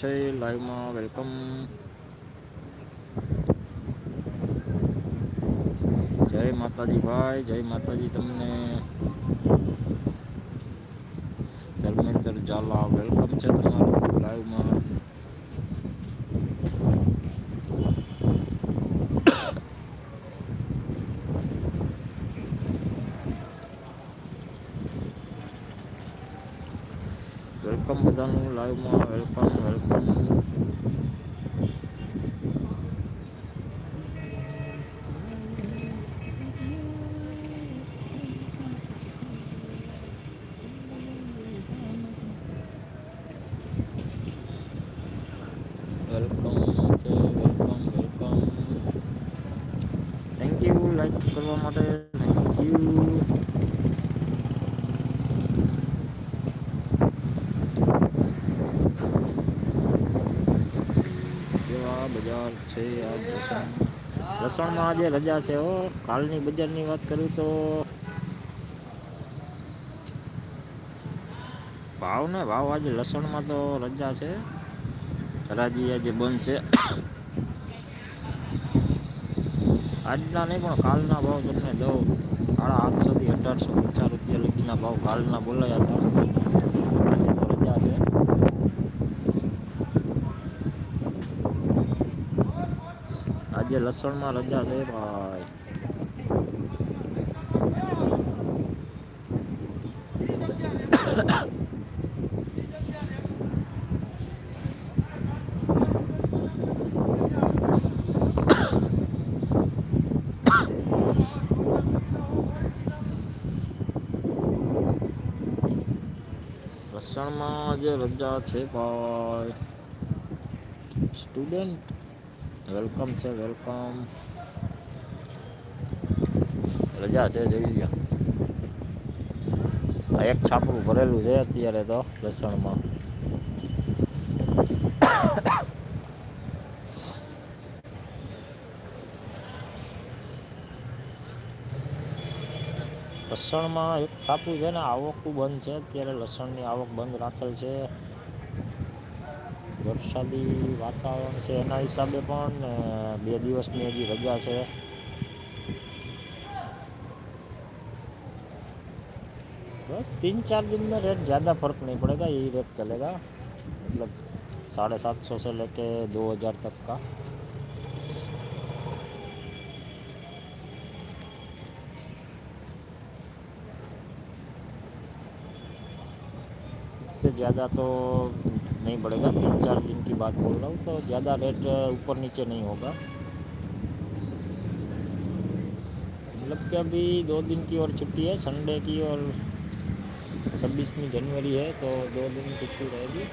છે લાઈવમાં. વેલકમ. જય માતાજી ભાઈ જય માતાજી તમને ધર્મેન્દ્ર ઝાલા વેલકમ છે તમારું લાઈવમાં વેલકમ બધાનું લાઈવમાં વેલકમ વેલકમ વેલકમ છે welcome welcome thank you like કરવા માટે થેન્ક યુ કેવા બજાર છે લસણમાં આજે રજા છે હો. કાલની બજારની વાત કરું તો ભાવ ને ભાવ આજે લસણમાં તો રજા છે. હરાજી આજે બંધ છે. આજના નહીં, પણ કાલના ભાવ તમને દઉં. સાડા આઠસોથી અઢારસો પચાસ રૂપિયા લગીના ભાવ કાલના બોલાયા હતા આજે તો રજા છે આજે લસણમાં રજા છે ભાઈ. લસણમાં આજે રજા છે ભાઈ. સ્ટુડન્ટ વેલકમ છે વેલકમ રજા છે, જોઈ લો આ એક છાપરું ભરેલું છે અત્યારે તો લસણમાં. લસણમાં એક છાપું છે ને, આવકું બંધ છે. અત્યારે લસણની આવક બંધ રાખેલ છે. વરસાદી વાતાવરણ છે એના હિસાબે પણ ને બે દિવસની હજી રજા છે बस तीन चार दिन में रेट ज़्यादा फर्क नहीं पड़ेगा यही रेट चलेगा मतलब साढ़े सात सौ से लेके दो हज़ार तक का इससे ज़्यादा तो नहीं बढ़ेगा। तीन चार दिन की बात बोल रहा हूँ तो ज़्यादा रेट ऊपर नीचे नहीं होगा। मतलब कि अभी दो दिन की और छुट्टी है, संडे की और छब्बीसवीं जनवरी है तो दो दिन छुट्टी रहेगी।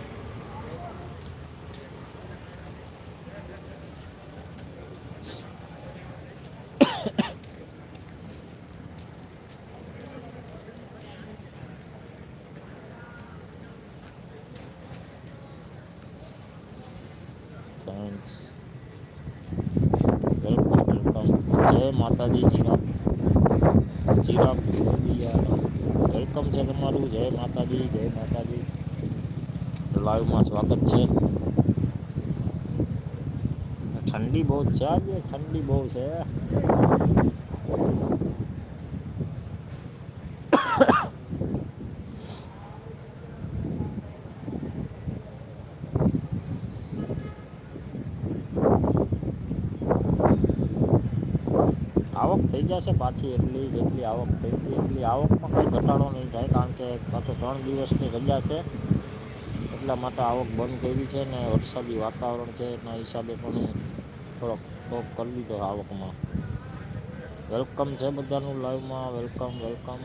માતાજી જીરા જીરા વેલકમ છે તમારું. જય માતાજી જય માતાજી. લાઈવમાં સ્વાગત છે. ઠંડી બહુ છે. આજે ઠંડી બહુ છે આવક થઈ જશે પાછી એટલી જેટલી આવક થઈ હતી, એટલી આવકમાં કંઈ ઘટાડો નહીં થાય, કારણ કે આ તો ત્રણ દિવસની રજા છે. એટલા માટે આવક બંધ કરી છે ને વરસાદી વાતાવરણ છે, એના હિસાબે પણ થોડોક ટોપ કરી દીધો આવકમાં. વેલકમ છે બધાનું લાઈવમાં વેલકમ વેલકમ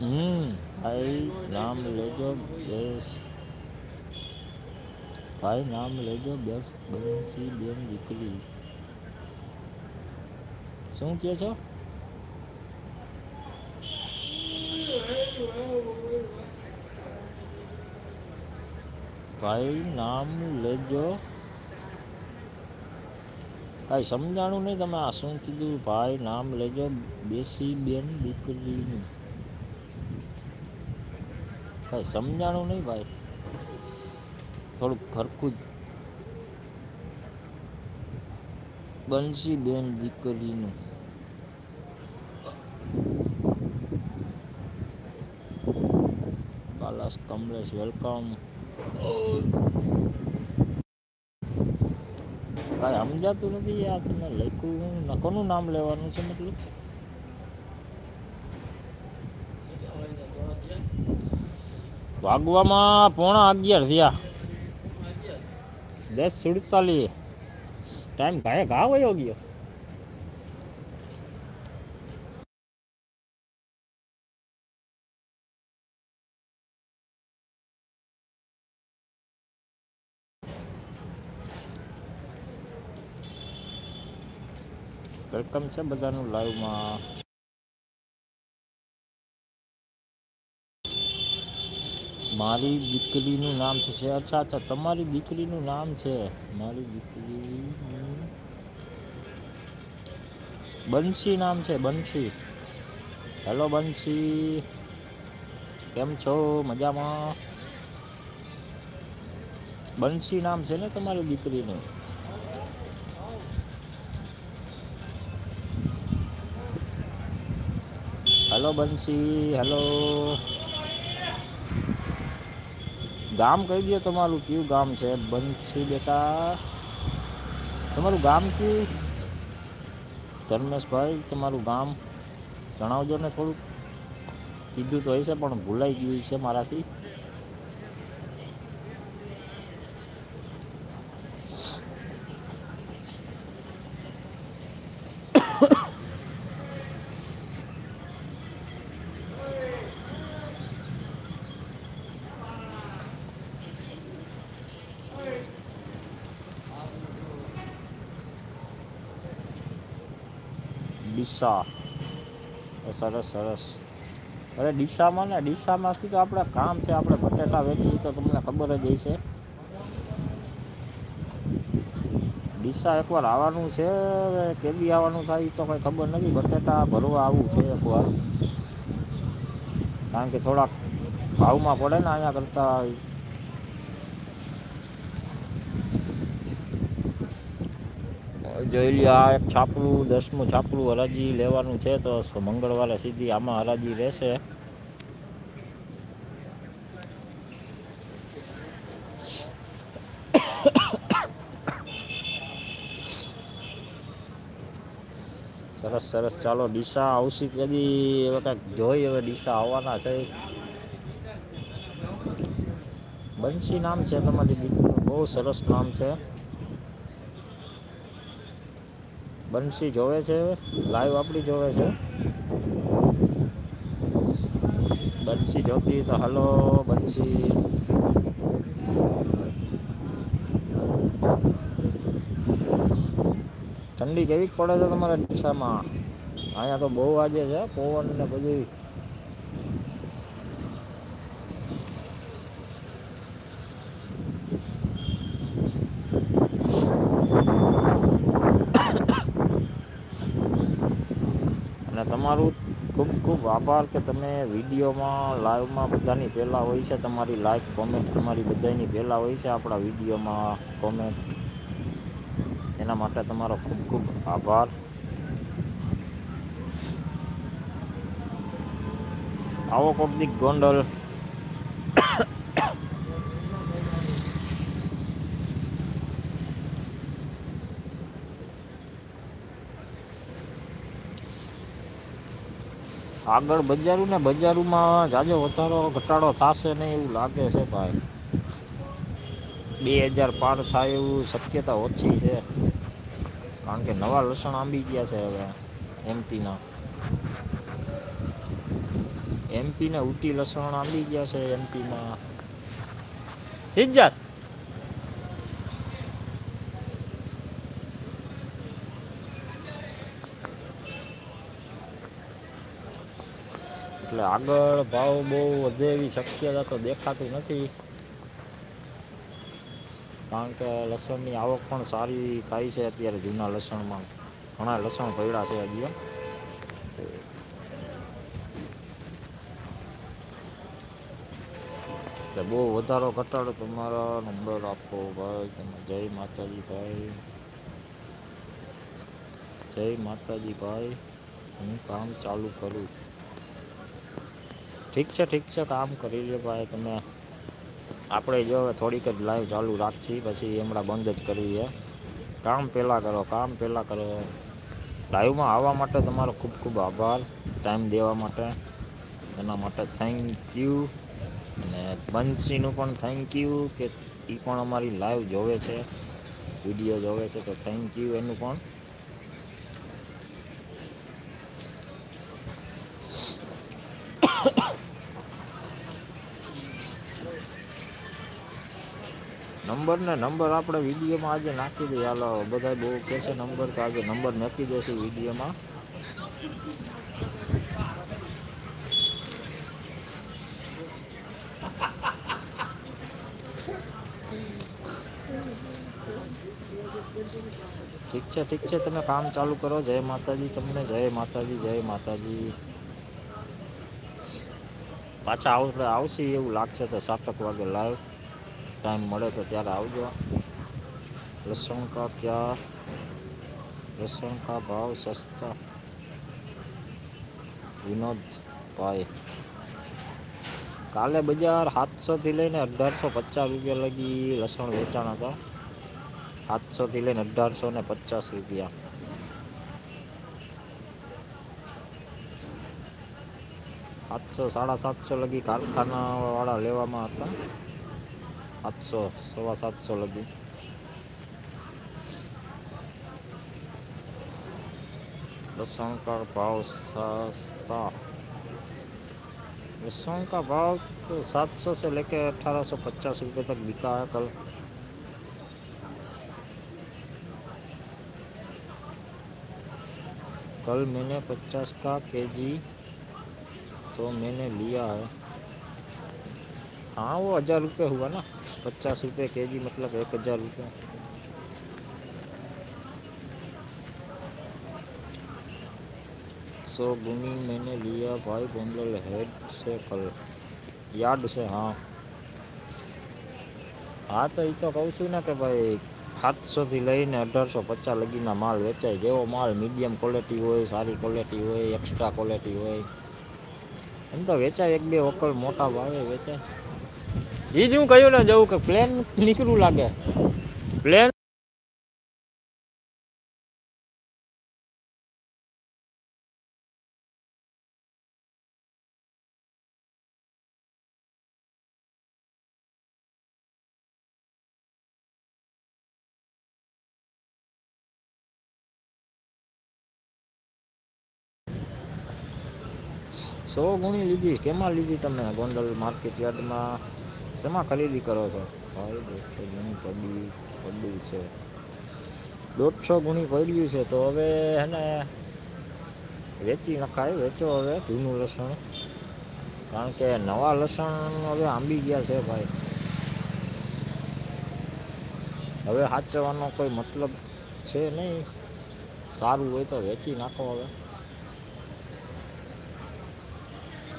ભાઈ, નામ લેજો, બેસ. ભાઈ, નામ લેજો, બેસ બંસી બેન દીકરી. શું કે છો? ભાઈ, નામ લેજો. ભાઈ, સમજાણું નહીં તમે આ શું કીધું? ભાઈ, નામ લેજો, બેસી બેન દીકરીનું. કાંઈ સમજાણું નહીં ભાઈ. થોડુંક ખરખું જ. બંશી બેન દીકરીનું. બાલાસ કમલેશ, વેલકમ. કાંઈ સમજાતું નથી આ તમે લખ્યું નકોનું નામ લેવાનું છે મતલબ? વાગવામાં પોણા અગિયાર થયા. દસ સુડતાલીસ. ટાઈમ ઘાએ ઘા વયો ગયો. વેલકમ છે બધાનું લાઈવમાં. મારી દીકરીનું નામ છે અચ્છા અચ્છા, તમારી દીકરીનું નામ છે. મારી દીકરી બંશી નામ છે, બંશી. હેલો, બંશી. કેમ છો? મજામાં? બંશી નામ છે ને તમારી દીકરીનું? હેલો, બંશી. હેલો. ગામ કહી દો તમારું, કયું ગામ છે? બંસી બેટા. તમારું ગામ કયું? ધર્મેશભાઈ, તમારું ગામ? જણાવજો ને થોડુંક. કીધું તો હશે, પણ ભૂલાઈ ગયું છે મારાથી. ડીસા સરસ સરસ. અરે ડીસામાં ને ડીસામાંથી તો આપણે કામ છે, આપણે બટેટા વેચીએ તો તમને ખબર જ હશે. ડીસા એકવાર આવવાનું છે કેદી આવવાનું થાય તો કંઈ ખબર નથી. બટેટા ભરવા આવવું છે એકવાર. કારણ કે થોડાક ભાવમાં પડે ને અહીંયા કરતાં જોઈ લ્યો, આ એક છાપરું દસમું છાપરું હરાજી લેવાનું છે તો મંગળવારે સીધી આમાં હરાજી રહેશે. સરસ સરસ. ચાલો, ડીસા આવશે કદી હવે કાંઈક જોઈ હવે ડીસા આવવાના છે. બંશી નામ છે તમારી દીકરીનું. બહુ સરસ નામ છે. બંસી જોવે છે, લાઈવ આપણી જોવે છે. બંસી જોતી તો હલો, બંસી. ઠંડી કેવી પડે છે તમારા ડીસામાં અહીંયા તો બહુ આજે છે, પવન ને બધું અને તમારું ખૂબ આભાર કે તમે વિડીયોમાં, લાઈવમાં બધાની પહેલાં હોય છે તમારી લાઈક, કોમેન્ટ તમારી બધાની પહેલાં હોય છે આપણા વિડીયોમાં કોમેન્ટ. એના માટે તમારો ખૂબ ખૂબ આભાર. આવો કોક ગોંડલ. આગળ બજારું ને બજારોમાં જાજો વધારો, ઘટાડો થશે નહીં એવું લાગે છે ભાઈ. બે હજાર પાર થાય એવું શક્યતા ઓછી છે. કારણ કે નવા લસણ આંબી ગયા છે હવે એમપીના એમપીને ઉટી લસણ આંબી ગયા છે એમપીમાં સિજાસ એટલે આગળ ભાવ બહુ વધે એવી શક્યતા તો દેખાતી નથી. કારણ કે લસણની આવક પણ સારી થાય છે અત્યારે જૂના લસણમાં. ઘણા લસણ પડ્યા છે હજી. એટલે બહુ વધારો ઘટાડો તમારા. નંબર આપો ભાઈ. તમે જય માતાજી ભાઈ. જય માતાજી ભાઈ. હું કામ ચાલુ કરું. ઠીક છે ઠીક છે, કામ કરી લે ભાઈ તમે. આપણે જો હવે થોડીક જ લાઈવ ચાલુ રાખશી, પછી હમણાં બંધ જ કરવી છે કામ પહેલાં કરો, કામ પહેલાં કરો. લાઈવમાં આવવા માટે તમારો ખૂબ ખૂબ આભાર ટાઈમ દેવા માટે. એના માટે થેન્ક યુ અને બંસીનું પણ થેન્ક યુ કે એ પણ અમારી લાઈવ જોવે છે વીડિયો જોવે છે, તો થેન્ક યુ એનું પણ. નંબર ને નંબર આપણે વિડીયોમાં આજે નાખી દઈએ. હાલો બધા બહુ કહે છે નંબર, તો આજે નંબર નાખી દેશે વિડીયોમાં. ઠીક છે ઠીક છે, તમે કામ ચાલુ કરો. જય માતાજી, તમને જય માતાજી જય માતાજી. પાછા આવ, આવશે એવું લાગશે તો સાતક વાગે લાઈવ ટાઈમ મળે તો ત્યારે આવજો. લસણ કા ક્યા લસણ કા ભાવ સસ્તા? વિનોદભાઈ કાલે બજાર સાતસોથી લઈને અઢારસો પચાસ રૂપિયા લગી લસણ વેચાણ હતા. સાતસોથી લઈને અઢારસો ને પચાસ રૂપિયા. સાતસો, સાડા સાતસો લગી કારખાનાવાળા લેવામાં હતા. સાતસો સવા સાતસો લગી लहसुन का भाव सस्ता लहसुन का भाव तो सात सौ से लेकर अठारह सौ पचास रुपये तक बिका है कल कल मैंने पचास का केजी तो मैंने लिया है हाँ वो हज़ार रुपये हुआ ना पचास रुपये के जी मतलब एक हज़ार रुपये सौ गुनी मैंने लिया भाई बंडल हेड से कल યાદ છે હા હા તો એ તો કહું છું ને કે ભાઈ સાતસોથી લઈને અઢારસો પચાસ લગીના માલ વેચાય જેવો માલ મીડિયમ ક્વોલિટી હોય સારી ક્વોલિટી હોય એક્સ્ટ્રા ક્વોલિટી હોય એમ તો વેચાય એક બે વકલ મોટા ભાવે વેચાય એ જ હું કહ્યું ને, જવું કે પ્લેન નીકળવું લાગે. પ્લેન સો ગુણી લીધી. કેમાં લીધી તમે? ગોંડલ માર્કેટ યાર્ડમાં? શેમાં ખરીદી કરો છો? ભાઈ, દોઢસો ગુણી પડી પડ્યું છે. દોઢસો ગુણી પડ્યું છે, તો હવે હે ને વેચી નખાય, વેચો હવે જૂનું લસણ. કારણ કે નવા લસણ હવે આંબી ગયા છે ભાઈ. હવે સાચવવાનો કોઈ મતલબ છે નહીં. સારું હોય તો વેચી નાખો હવે.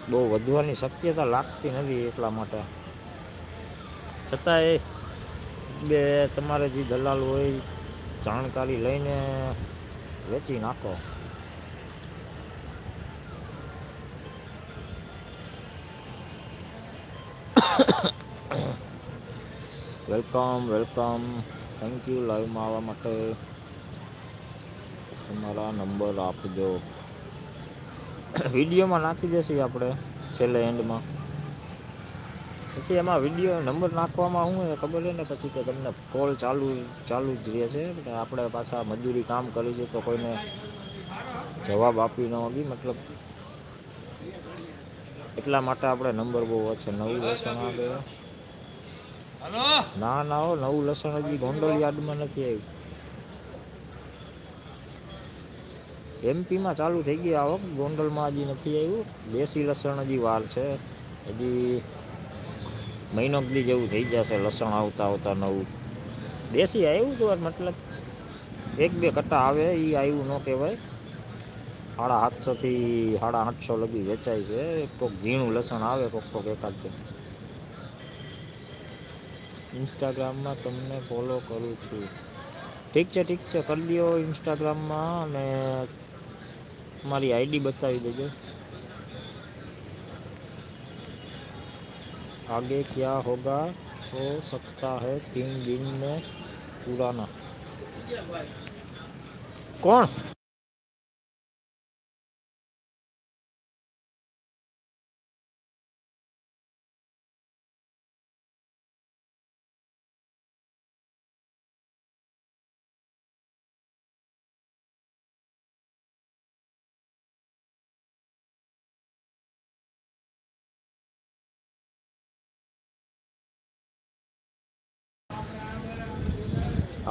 બહુ વધવાની શક્યતા લાગતી નથી એટલા માટે. છતાંય બે તમારે જે દલાલ હોય, જાણકારી લઈને વેચી નાખો. Welcome welcome. થેન્ક યુ લાઈવમાં આવવા માટે. તમારા નંબર આપજો. વિડીયોમાં નાખી દેશે આપણે, છેલ્લે એન્ડમાં. પછી એમાં વીડિયો નંબર નાખવામાં શું ખબર છે ને પછી કે તમને કોલ ચાલુ ચાલુ જ રહે છે. આપણે પાછા મજૂરી કામ કરી છે તો કોઈને જવાબ આપી ન હોગી. મતલબ એટલા માટે આપણે નંબર બહુ છે. નવું લસણ આવે. ના ના હો નવું લસણ હજી ગોંડલ યાર્ડમાં નથી આવ્યું. એમપીમાં ચાલુ થઈ ગયા આવક ગોંડલમાં હજી નથી આવ્યું. દેશી લસણ હજી વાર છે. હજી મહિનો દી જેવું થઈ જશે, લસણ આવતા આવતા નવું. દેશી આવ્યું તો મતલબ. એક બે કટ્ટા આવે એ આવ્યું ન કહેવાય. સાડા સાતસોથી સાડા આઠસો લગી વેચાય છે. કોઈક ઝીણું લસણ આવે, કોક કોક એકાદ કે. ઇન્સ્ટાગ્રામમાં તમને ફોલો કરું છું. ઠીક છે ઠીક છે, કરી દો ઇન્સ્ટાગ્રામમાં અને મારી આઈડી બતાવી દેજો. आगे क्या होगा हो सकता है तीन दिन में पुराना कौन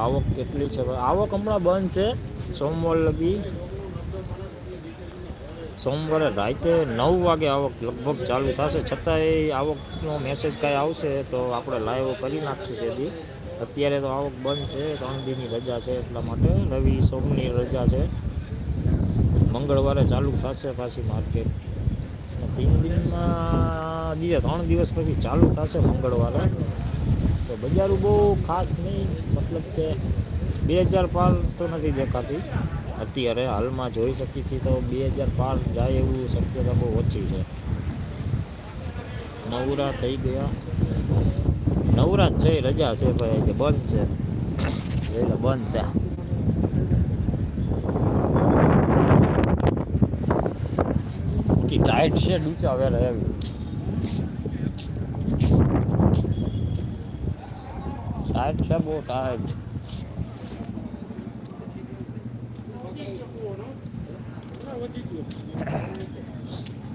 આવક કેટલી છે? આવક હમણાં બંધ છે. સોમવાર લગી સોમવારે રાતે નવ વાગે આવક લગભગ ચાલુ થશે. છતાંય આવકનો મેસેજ કાંઈ આવશે તો આપણે લાઈવ કરી નાખશું તેથી અત્યારે તો આવક બંધ છે. ત્રણ દિનની રજા છે એટલા માટે. રવિ, સોમની રજા છે. મંગળવારે ચાલુ થશે પાછી માર્કેટ ત્રણ દિનમાં બીજે ત્રણ દિવસ પછી ચાલુ થશે મંગળવારે. તો બજારો બહુ ખાસ નહીં. મતલબ કે બે હજાર પાર તો નથી દેખાતી. અત્યારે હાલમાં જોઈ શકીએ છીએ તો બે હજાર પાર જાય એવું શક્યતા બહુ ઓછી છે. નવરા થઈ ગયા. નવરા છે, રજા છે ભાઈ, કે બંધ છે. એટલે બંધ છે. ટાઈટ છે ડૂચા વેરા એવી. ટાઈટ છે બહુ ટાઈટ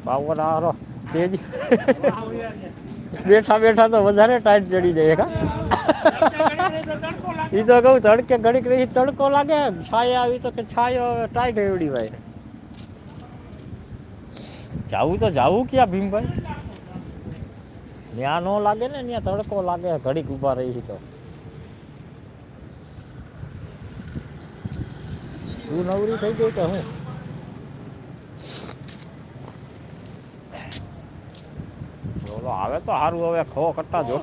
પાવર આરો તેજ બેઠા બેઠા તો વધારે ટાઈટ ચડી જાય કા? એ તો કહું, તડકે ઘડીક રહી, તડકો લાગે, છાયા આવી તો કે છાયો હવે ટાઈટ એવડી ભાઈ. જાવું તો જાવું ક્યાં ભીમભાઈ? ત્યાં ન લાગે ને ત્યાં તડકો લાગે, ઘડીક ઊભા રહી તો. તું નવરી થઈ ગઈ કે હું? આવે તો સારું હવે ખો કટ્ટા જો